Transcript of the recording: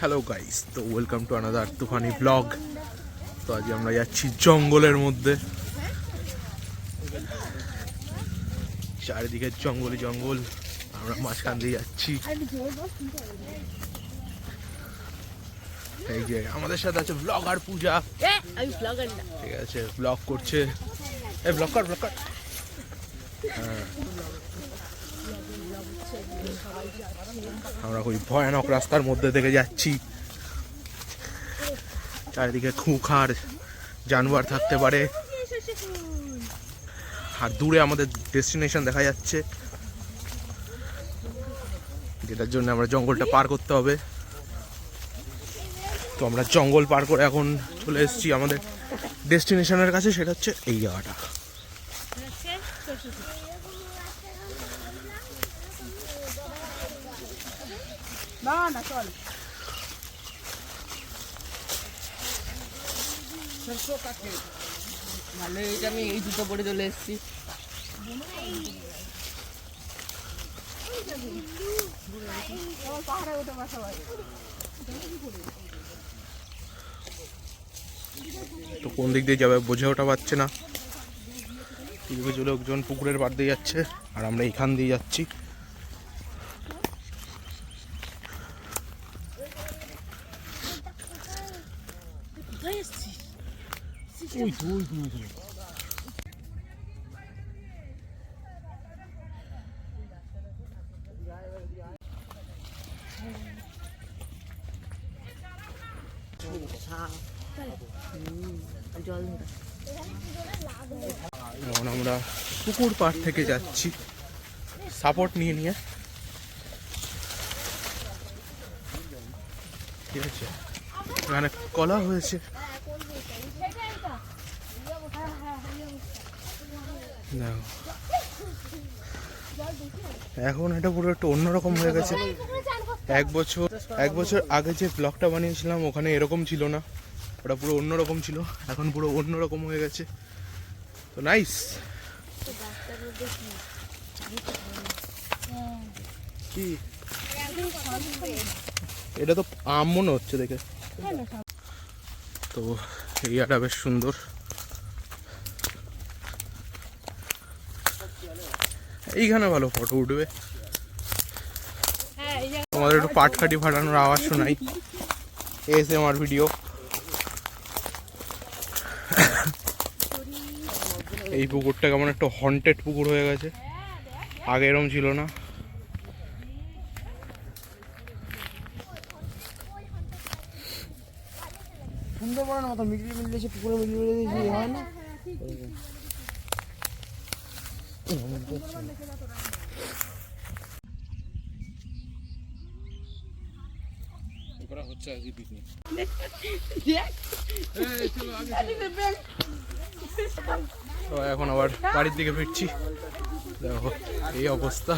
Hello guys তো welcome to another Tufani vlog তো আজ আমরা যাচ্ছি জঙ্গলের মধ্যে। চারিদিকে জঙ্গলই জঙ্গল। আমরা মাঝখান দিয়ে যাচ্ছি। এই যে আমাদের সাথে আছে ব্লগার পূজা। না। ঠিক আছে ব্লগ করছে। এই ব্লগ কর ব্লগ কর। হ্যাঁ। আমরা ওই ভয়ানক রাস্তার মধ্যে থেকে যাচ্ছি। চারিদিকে খুঁখার জানোয়ার থাকতে পারে। আর দূরে আমাদের ডেস্টিনেশন দেখা যাচ্ছে। যেটার জন্য আমরা জঙ্গলটা পার করতে হবে। তো আমরা জঙ্গল পার করে এখন চলে এসেছি আমাদের ডেস্টিনেশনের কাছে, সেটা হচ্ছে এই জায়গাটা। না না চল। ভালো এটা আমি এই জুতো পরে চলে এসেছি। তো কোন দিক দিয়ে যাবে বোঝে ওটা পাচ্ছে না। কিছু লোকজন পুকুরের পাড় দিয়ে যাচ্ছে আর আমরা এখান দিয়ে যাচ্ছি। জল আমরা পুকুর পাড় থেকে যাচ্ছি। সাপোর্ট নিয়ে নিয়ে। ঠিক আছে। এখানে কলা হয়েছে। এখন এটা পুরো একটু অন্যরকম হয়ে গেছে। এক বছর এক বছর আগে যে ব্লগটা বানিয়েছিলাম, ওখানে এরকম ছিল না। ওটা পুরো অন্যরকম ছিল। এখন পুরো অন্যরকম হয়ে গেছে। তো নাইস এটা তো আম মনে হচ্ছে দেখে। তো এরিয়াটা বেশ সুন্দর। এইখানে ভালো ফটো উঠবে। তোমাদের একটু পাটকাঠি ফাটানোর আওয়াজ শোনাই। এসে আমার ভিডিও এই পুকুরটা কেমন একটা হন্টেড পুকুর হয়ে গেছে। আগে এরম ছিল না। সুন্দরবনের মতো মিডিল মিডিল এসে পুকুরে মিডিল মিডিল এসে হয় না? তো এখন আবার বাড়ির দিকে ফিরছি। দেখো এই অবস্থা।